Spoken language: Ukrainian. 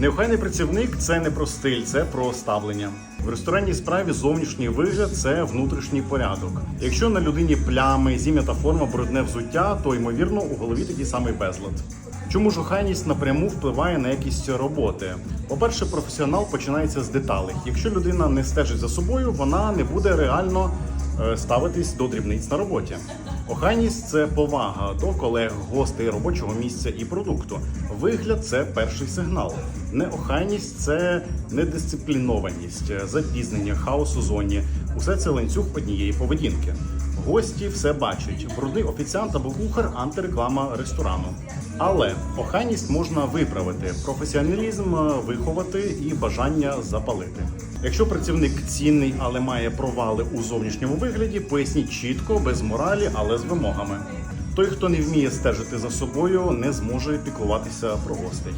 Неохайний працівник це не про стиль, це про ставлення. В ресторанній справі зовнішній вигляд це внутрішній порядок. Якщо на людині плями, зім'ята форма, брудне взуття, то ймовірно у голові такий самий безлад. Чому ж охайність напряму впливає на якість роботи? По-перше, професіонал починається з деталей. Якщо людина не стежить за собою, вона не буде реально е, ставитись до дрібниць на роботі. Охайність це повага до колег, гостей, робочого місця і продукту. Вигляд це перший сигнал. Неохайність це недисциплінованість, запізнення, хаос у зоні. Усе це ланцюг однієї поведінки. Гості все бачать. Брудний офіціант або кухар антиреклама ресторану. Але охайність можна виправити, професіоналізм виховати і бажання запалити. Якщо працівник цінний, але має провали у зовнішньому вигляді, поясніть чітко, без моралі, але з вимогами. Той, хто не вміє стежити за собою, не зможе піклуватися про гостей.